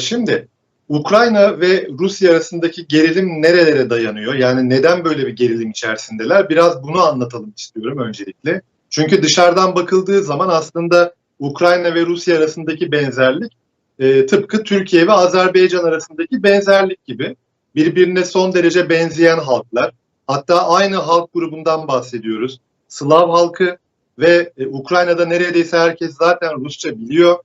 Şimdi Ukrayna ve Rusya arasındaki gerilim nerelere dayanıyor? Yani neden böyle bir gerilim içerisindeler? Biraz bunu anlatalım istiyorum öncelikle. Çünkü dışarıdan bakıldığı zaman aslında Ukrayna ve Rusya arasındaki benzerlik e, tıpkı Türkiye ve Azerbaycan arasındaki benzerlik gibi. Birbirine son derece benzeyen halklar. Hatta aynı halk grubundan bahsediyoruz. Slav halkı ve e, Ukrayna'da neredeyse herkes zaten Rusça biliyor.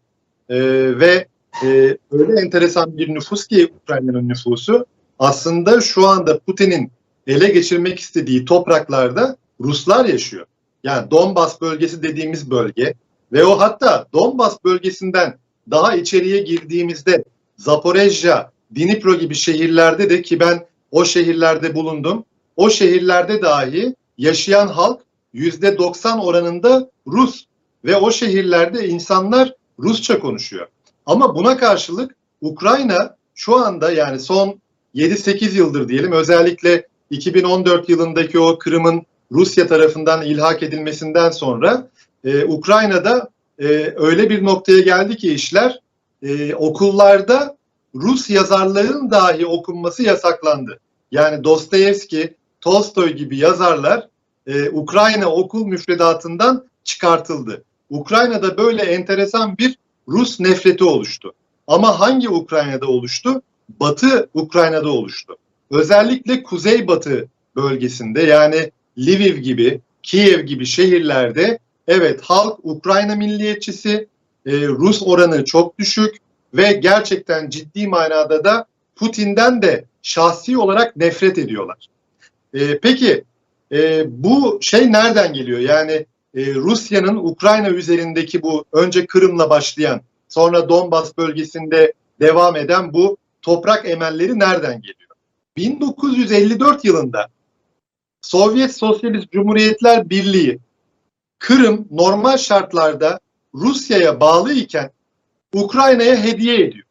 E, ve e, öyle enteresan bir nüfus ki Ukrayna'nın nüfusu aslında şu anda Putin'in ele geçirmek istediği topraklarda Ruslar yaşıyor. Yani Donbas bölgesi dediğimiz bölge ve o hatta Donbas bölgesinden daha içeriye girdiğimizde Zaporejya, Dnipro gibi şehirlerde de ki ben o şehirlerde bulundum. O şehirlerde dahi yaşayan halk yüzde 90 oranında Rus ve o şehirlerde insanlar Rusça konuşuyor. Ama buna karşılık Ukrayna şu anda yani son 7-8 yıldır diyelim özellikle 2014 yılındaki o Kırım'ın Rusya tarafından ilhak edilmesinden sonra e, Ukrayna'da e, öyle bir noktaya geldi ki işler e, okullarda Rus yazarların dahi okunması yasaklandı. Yani Dostoyevski, Tolstoy gibi yazarlar e, Ukrayna okul müfredatından çıkartıldı. Ukrayna'da böyle enteresan bir Rus nefreti oluştu. Ama hangi Ukrayna'da oluştu? Batı Ukrayna'da oluştu. Özellikle kuzeybatı bölgesinde yani Lviv gibi, Kiev gibi şehirlerde evet halk Ukrayna milliyetçisi, e, Rus oranı çok düşük ve gerçekten ciddi manada da Putin'den de şahsi olarak nefret ediyorlar. E, peki e, bu şey nereden geliyor? Yani e, Rusya'nın Ukrayna üzerindeki bu önce Kırım'la başlayan sonra Donbas bölgesinde devam eden bu toprak emelleri nereden geliyor? 1954 yılında Sovyet Sosyalist Cumhuriyetler Birliği Kırım normal şartlarda Rusya'ya bağlı iken Ukrayna'ya hediye ediyor.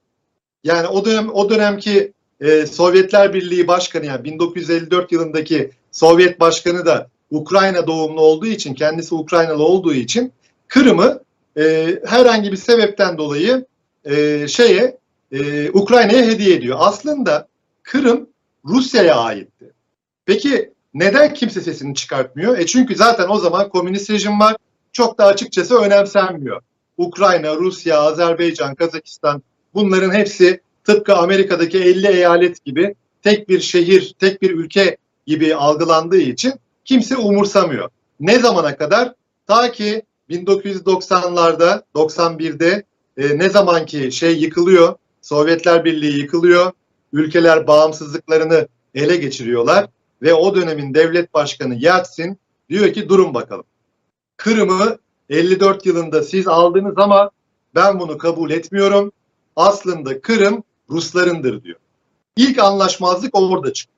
Yani o dönem o dönemki e, Sovyetler Birliği Başkanı yani 1954 yılındaki Sovyet Başkanı da Ukrayna doğumlu olduğu için kendisi Ukraynalı olduğu için Kırım'ı e, herhangi bir sebepten dolayı e, şeye e, Ukrayna'ya hediye ediyor. Aslında Kırım Rusya'ya aitti. Peki neden kimse sesini çıkartmıyor? E çünkü zaten o zaman komünist rejim var. Çok da açıkçası önemsenmiyor. Ukrayna, Rusya, Azerbaycan, Kazakistan bunların hepsi tıpkı Amerika'daki 50 eyalet gibi tek bir şehir, tek bir ülke gibi algılandığı için kimse umursamıyor. Ne zamana kadar? Ta ki 1990'larda, 91'de e, ne zamanki şey yıkılıyor, Sovyetler Birliği yıkılıyor, ülkeler bağımsızlıklarını ele geçiriyorlar ve o dönemin devlet başkanı Yeltsin diyor ki durun bakalım. Kırım'ı 54 yılında siz aldınız ama ben bunu kabul etmiyorum. Aslında Kırım Ruslarındır diyor. İlk anlaşmazlık orada çıktı.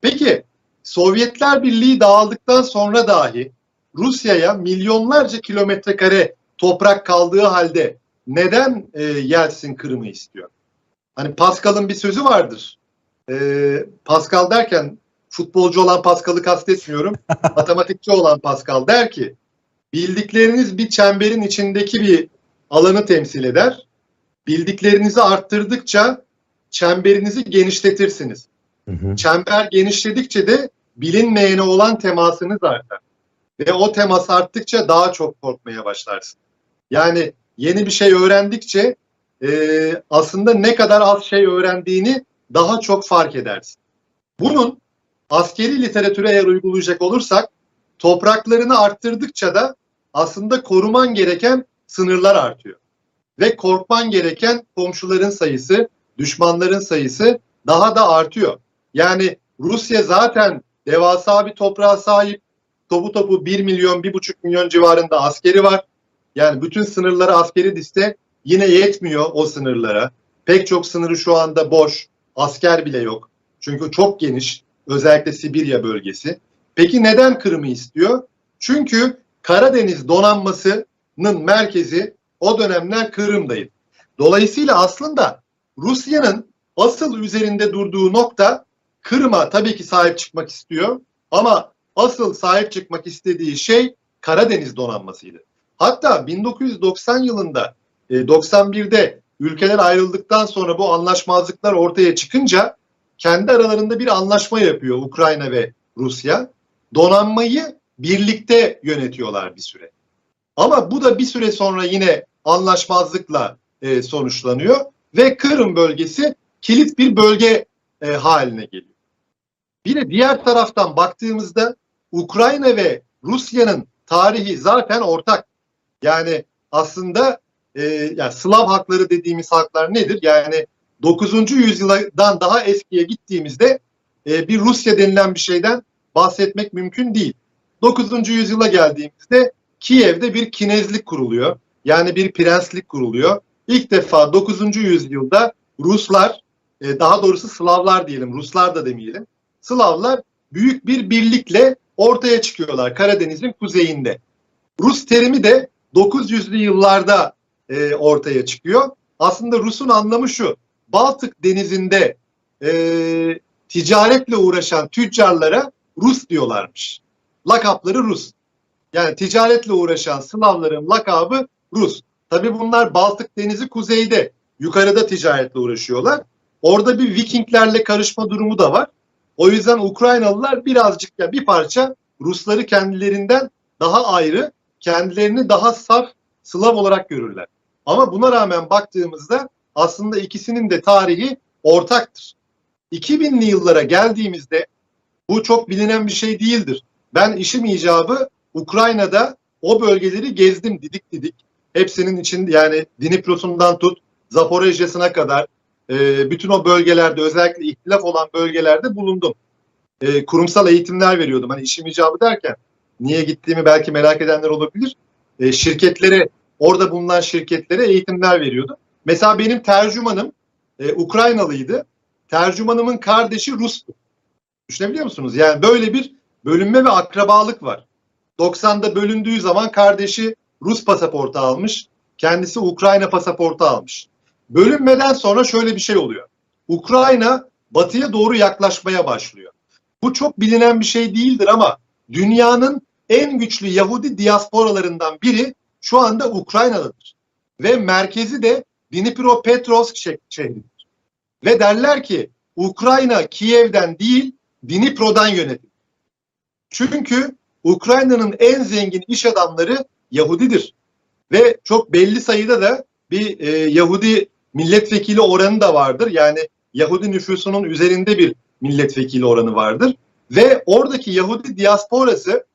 Peki Sovyetler Birliği dağıldıktan sonra dahi Rusya'ya milyonlarca kilometre kare toprak kaldığı halde neden e, Yeltsin Kırım'ı istiyor? Hani Pascal'ın bir sözü vardır. E, Pascal derken futbolcu olan Pascal'ı kastetmiyorum. matematikçi olan Pascal der ki bildikleriniz bir çemberin içindeki bir alanı temsil eder. Bildiklerinizi arttırdıkça çemberinizi genişletirsiniz. Hı. Çember genişledikçe de bilinmeyene olan temasınız artar. Ve o temas arttıkça daha çok korkmaya başlarsın. Yani yeni bir şey öğrendikçe e, aslında ne kadar az şey öğrendiğini daha çok fark edersin. Bunun askeri literatüre eğer uygulayacak olursak topraklarını arttırdıkça da aslında koruman gereken sınırlar artıyor. Ve korkman gereken komşuların sayısı, düşmanların sayısı daha da artıyor. Yani Rusya zaten devasa bir toprağa sahip. Topu topu 1 milyon, 1,5 milyon civarında askeri var. Yani bütün sınırları askeri diste yine yetmiyor o sınırlara. Pek çok sınırı şu anda boş. Asker bile yok. Çünkü çok geniş. Özellikle Sibirya bölgesi. Peki neden Kırım'ı istiyor? Çünkü Karadeniz donanmasının merkezi o dönemler Kırım'daydı. Dolayısıyla aslında Rusya'nın asıl üzerinde durduğu nokta Kırım'a tabii ki sahip çıkmak istiyor ama asıl sahip çıkmak istediği şey Karadeniz donanmasıydı. Hatta 1990 yılında 91'de ülkeler ayrıldıktan sonra bu anlaşmazlıklar ortaya çıkınca kendi aralarında bir anlaşma yapıyor Ukrayna ve Rusya. Donanmayı birlikte yönetiyorlar bir süre. Ama bu da bir süre sonra yine anlaşmazlıkla e, sonuçlanıyor ve Kırım bölgesi kilit bir bölge e, haline geliyor. Bir de diğer taraftan baktığımızda Ukrayna ve Rusya'nın tarihi zaten ortak. Yani aslında e, yani Slav hakları dediğimiz haklar nedir? Yani 9. yüzyıldan daha eskiye gittiğimizde e, bir Rusya denilen bir şeyden bahsetmek mümkün değil. 9. yüzyıla geldiğimizde Kiev'de bir kinezlik kuruluyor. Yani bir prenslik kuruluyor. İlk defa 9. yüzyılda Ruslar, e, daha doğrusu Slavlar diyelim, Ruslar da demeyelim. Slavlar büyük bir birlikle ortaya çıkıyorlar Karadeniz'in kuzeyinde. Rus terimi de 900'lü yıllarda e, ortaya çıkıyor. Aslında Rus'un anlamı şu. Baltık denizinde e, ticaretle uğraşan tüccarlara Rus diyorlarmış. Lakapları Rus. Yani ticaretle uğraşan Slavların lakabı Rus. Tabi bunlar Baltık denizi kuzeyde. Yukarıda ticaretle uğraşıyorlar. Orada bir Vikinglerle karışma durumu da var. O yüzden Ukraynalılar birazcık ya bir parça Rusları kendilerinden daha ayrı, kendilerini daha saf Slav olarak görürler. Ama buna rağmen baktığımızda aslında ikisinin de tarihi ortaktır. 2000'li yıllara geldiğimizde bu çok bilinen bir şey değildir. Ben işim icabı Ukrayna'da o bölgeleri gezdim didik didik. Hepsinin için yani Dnipro'sundan tut Zaporejya'sına kadar e, bütün o bölgelerde özellikle ihtilaf olan bölgelerde bulundum. E, kurumsal eğitimler veriyordum. Hani işim icabı derken niye gittiğimi belki merak edenler olabilir. E, şirketlere orada bulunan şirketlere eğitimler veriyordum. Mesela benim tercümanım e, Ukraynalıydı. Tercümanımın kardeşi Rus'tu. Düşünebiliyor musunuz? Yani böyle bir bölünme ve akrabalık var. 90'da bölündüğü zaman kardeşi Rus pasaportu almış. Kendisi Ukrayna pasaportu almış. Bölünmeden sonra şöyle bir şey oluyor. Ukrayna batıya doğru yaklaşmaya başlıyor. Bu çok bilinen bir şey değildir ama dünyanın en güçlü Yahudi diasporalarından biri şu anda Ukrayna'dadır. Ve merkezi de Dnipropetrovsk şehridir. Ve derler ki Ukrayna Kiev'den değil Dnipro'dan yönetilir. Çünkü Ukrayna'nın en zengin iş adamları Yahudidir. Ve çok belli sayıda da bir e, Yahudi milletvekili oranı da vardır. Yani Yahudi nüfusunun üzerinde bir milletvekili oranı vardır. Ve oradaki Yahudi diasporası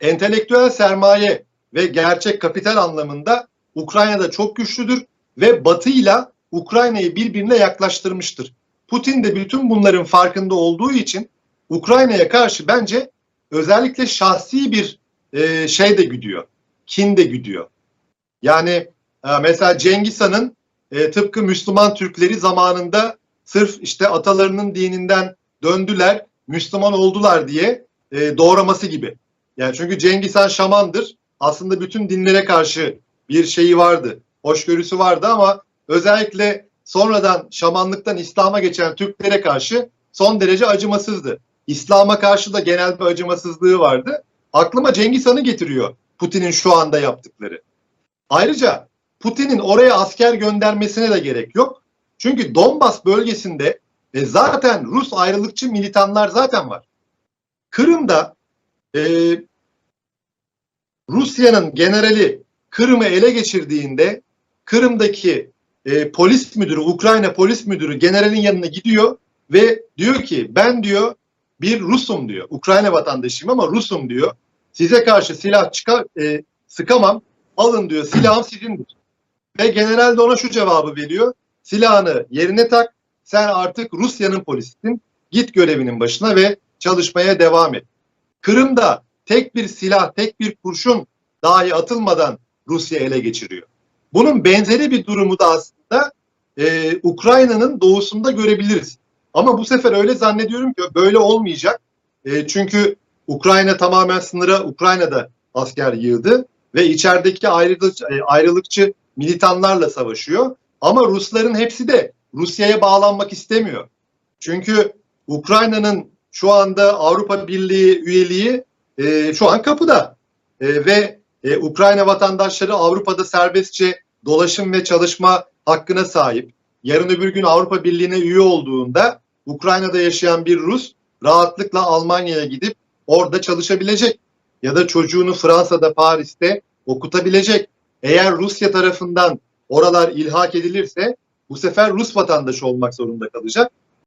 entelektüel sermaye ve gerçek kapital anlamında Ukrayna'da çok güçlüdür ve Batı ile Ukrayna'yı birbirine yaklaştırmıştır. Putin de bütün bunların farkında olduğu için Ukrayna'ya karşı bence özellikle şahsi bir e, şey de güdüyor. Kin de güdüyor. Yani e, mesela Cengiz Han'ın e, tıpkı Müslüman Türkleri zamanında sırf işte atalarının dininden döndüler, Müslüman oldular diye e, doğraması gibi. Yani çünkü Cengiz Han şamandır. Aslında bütün dinlere karşı bir şeyi vardı. Hoşgörüsü vardı ama özellikle sonradan şamanlıktan İslam'a geçen Türklere karşı son derece acımasızdı. İslam'a karşı da genel bir acımasızlığı vardı. Aklıma Cengiz Han'ı getiriyor Putin'in şu anda yaptıkları. Ayrıca Putin'in oraya asker göndermesine de gerek yok. Çünkü Donbas bölgesinde e, zaten Rus ayrılıkçı militanlar zaten var. Kırım'da e, Rusya'nın generali Kırım'ı ele geçirdiğinde Kırım'daki e, polis müdürü, Ukrayna polis müdürü generalin yanına gidiyor ve diyor ki ben diyor bir Rusum diyor. Ukrayna vatandaşıyım ama Rusum diyor. Size karşı silah çıkar, e, sıkamam. Alın diyor silahım sizindir. Ve general de ona şu cevabı veriyor. Silahını yerine tak. Sen artık Rusya'nın polisisin. Git görevinin başına ve çalışmaya devam et. Kırım'da tek bir silah, tek bir kurşun dahi atılmadan Rusya ele geçiriyor. Bunun benzeri bir durumu da aslında e, Ukrayna'nın doğusunda görebiliriz. Ama bu sefer öyle zannediyorum ki böyle olmayacak. E, çünkü Ukrayna tamamen sınıra Ukrayna'da asker yığdı ve içerideki ayrılıkçı, e, ayrılıkçı militanlarla savaşıyor. Ama Rusların hepsi de Rusya'ya bağlanmak istemiyor. Çünkü Ukrayna'nın şu anda Avrupa Birliği üyeliği e, şu an kapıda e, ve e, Ukrayna vatandaşları Avrupa'da serbestçe dolaşım ve çalışma hakkına sahip. Yarın öbür gün Avrupa Birliği'ne üye olduğunda Ukrayna'da yaşayan bir Rus rahatlıkla Almanya'ya gidip orada çalışabilecek ya da çocuğunu Fransa'da, Paris'te okutabilecek. Eğer Rusya tarafından oralar ilhak edilirse bu sefer Rus vatandaşı olmak zorunda kalacak.